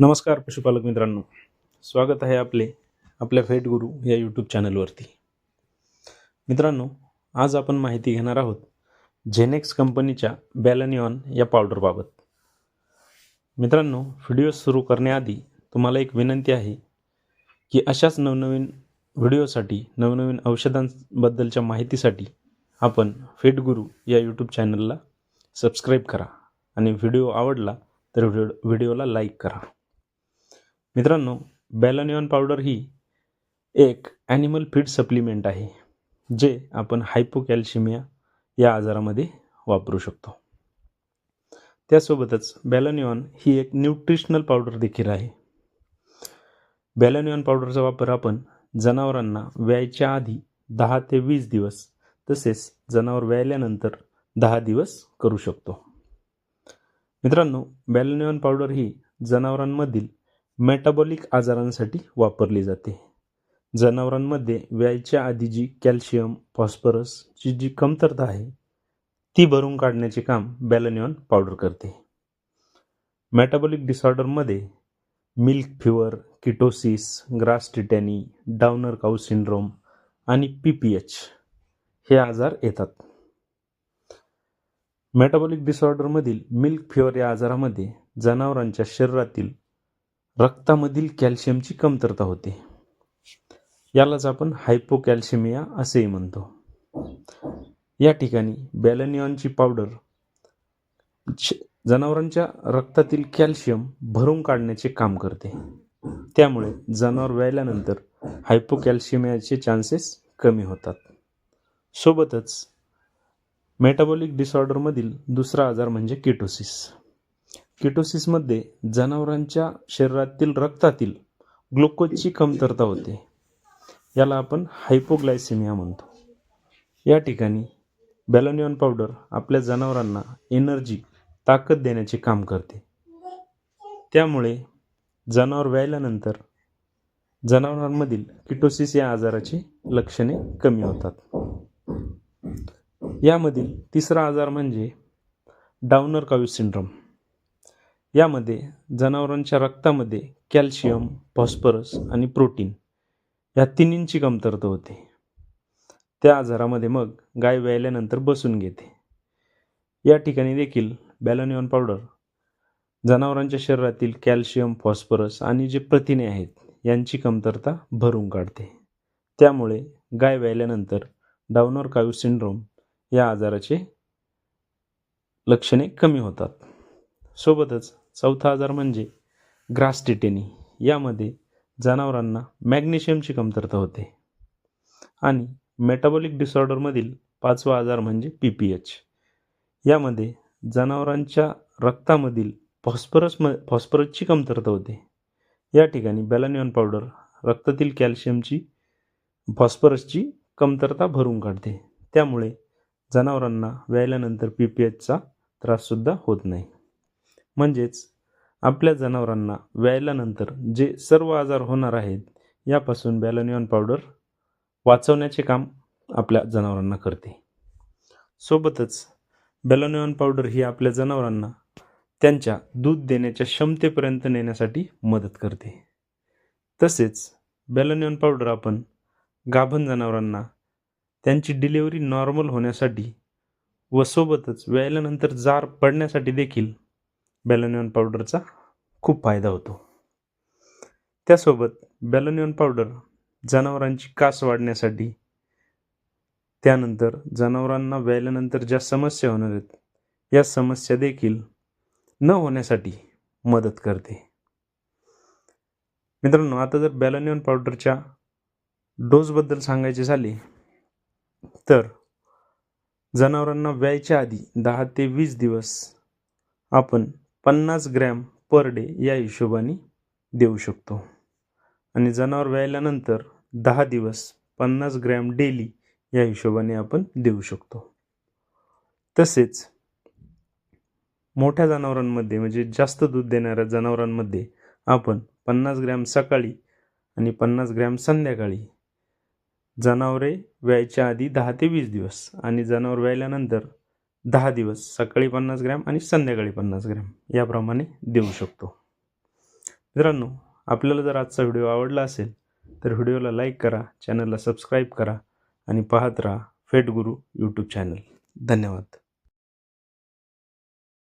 नमस्कार पशुपालक मित्रांनो. स्वागत आहे आपले आपल्या फेट गुरु या यूट्यूब चॅनलवरती मित्रांनो आज आपण माहिती घेणार आहोत झेनेक्स कंपनीच्या बॅलनिऑन या पावडरबाबत मित्रांनो व्हिडिओ सुरू करण्याआधी तुम्हाला एक विनंती आहे की अशाच नवनवीन व्हिडिओसाठी नवनवीन औषधांबद्दलच्या माहितीसाठी आपण फेट गुरु या यूट्यूब चॅनलला सबस्क्राईब करा आणि व्हिडिओ आवडला तर व्हिडिओ व्हिडिओला लाईक करा. मित्रांनो बॅलनिऑन पावडर ही एक ॲनिमल फीड सप्लिमेंट आहे जे आपण हायपोकॅल्शिमिया या आजारामध्ये वापरू शकतो. त्यासोबतच बॅलनिऑन ही एक न्यूट्रिशनल पावडर देखील आहे. बॅलनिऑन पावडरचा वापर आपण जनावरांना व्यायच्या आधी दहा ते वीस दिवस तसेच जनावर व्यायल्यानंतर दहा दिवस करू शकतो. मित्रांनो बॅलनिऑन पावडर ही जनावरांमधील मेटाबॉलिक आजारांसाठी वापरली जाते. जनावरांमध्ये व्यायच्या आधी जी कॅल्शियम फॉस्फरसची जी कमतरता आहे ती भरून काढण्याचे काम बॅलनियॉन पावडर करते. Metabolic डिसऑर्डरमध्ये milk fever ketosis grass tetany downer cow syndrome आणि पी पी एच हे आजार येतात. मेटाबॉलिक डिसऑर्डरमधील मिल्क फिवर या आजारामध्ये जनावरांच्या शरीरातील रक्तामधील कॅल्शियमची कमतरता होते. यालाच आपण हायपोकॅल्शिमिया असेही म्हणतो. या ठिकाणी बॅलनियॉनची पावडर जनावरांच्या रक्तातील कॅल्शियम भरून काढण्याचे काम करते. त्यामुळे जनावर व्यायल्यानंतर हायपोकॅल्शियमियाचे चान्सेस कमी होतात. सोबतच मेटाबॉलिक डिसऑर्डरमधील दुसरा आजार म्हणजे किटोसिस. किटोसिसमध्ये जनावरांच्या शरीरातील रक्तातील ग्लुकोजची कमतरता होते. याला आपण हायपोग्लायसेमिया म्हणतो. या ठिकाणी बॅलोनियन पावडर आपल्या जनावरांना एनर्जी ताकद देण्याचे काम करते. त्यामुळे जनावर व्यायल्यानंतर जनावरांमधील किटोसिस या आजाराची लक्षणे कमी होतात. यामधील तिसरा आजार म्हणजे डाउनर काव्यू सिंड्रोम. यामध्ये जनावरांच्या रक्तामध्ये कॅल्शियम फॉस्फरस आणि प्रोटीन या तिन्हींची कमतरता होते. त्या आजारामध्ये मग गाय व्यायल्यानंतर बसून घेते. या ठिकाणी देखील बॅलोनियॉन पावडर जनावरांच्या शरीरातील कॅल्शियम फॉस्फरस आणि जे प्रथिने आहेत यांची कमतरता भरून काढते. त्यामुळे गाय व्यायल्यानंतर डाउनर काव्यू सिंड्रोम या आजाराचे लक्षणे कमी होतात. सोबतच चौथा आजार म्हणजे ग्रास टिटेनी. यामध्ये जनावरांना मॅग्नेशियमची कमतरता होते. आणि मेटाबॉलिक डिसऑर्डरमधील पाचवा आजार म्हणजे पी पी एच यामध्ये जनावरांच्या रक्तामधील फॉस्फरस म फॉस्फरसची कमतरता होते. या ठिकाणी बॅलानियॉन पावडर रक्तातील कॅल्शियमची फॉस्फरसची कमतरता भरून काढते. त्यामुळे जनावरांना व्यायल्यानंतर पी पी एचचा त्राससुद्धा होत नाही. म्हणजेच आपल्या जनावरांना व्यायल्यानंतर जे सर्व आजार होणार आहेत यापासून बॅलोनियॉन पावडर वाचवण्याचे काम आपल्या जनावरांना करते. सोबतच बॅलोनियॉन पावडर ही आपल्या जनावरांना त्यांच्या दूध देण्याच्या क्षमतेपर्यंत नेण्यासाठी मदत करते. तसेच बॅलोनियॉन पावडर आपण गाभण जनावरांना त्यांची डिलिव्हरी नॉर्मल होण्यासाठी व सोबतच व्यायल्यानंतर जार पडण्यासाठी देखील बॅलोनियन पावडरचा खूप फायदा होतो. त्यासोबत बॅलोनियन पावडर जनावरांची कास वाढण्यासाठी त्यानंतर जनावरांना व्यायल्यानंतर ज्या समस्या होणार आहेत या समस्या देखील न होण्यासाठी मदत करते. मित्रांनो आता जर बॅलोनियन पावडरच्या डोसबद्दल सांगायचे झाले तर जनावरांना व्यायच्या आधी दहा ते वीस दिवस आपण पन्नास ग्रॅम पर डे या हिशोबाने देऊ शकतो. आणि जनावर व्यायल्यानंतर दहा दिवस पन्नास ग्रॅम डेली या हिशोबाने आपण देऊ शकतो. तसेच मोठ्या जनावरांमध्ये म्हणजे जास्त दूध देणाऱ्या जनावरांमध्ये आपण पन्नास ग्रॅम सकाळी आणि पन्नास ग्रॅम संध्याकाळी जनावरे व्यायच्या आधी दहा ते वीस दिवस आणि जनावर व्यायल्यानंतर दहा दिवस सकाळी पन्नास ग्रॅम आणि संध्याकाळी पन्नास ग्रॅम याप्रमाणे देऊ शकतो. मित्रांनो आपल्याला जर आजचा व्हिडिओ आवडला असेल तर व्हिडिओला लाईक करा चॅनलला सबस्क्राईब करा आणि पाहत राहा फेट गुरु यूट्यूब चॅनल. धन्यवाद.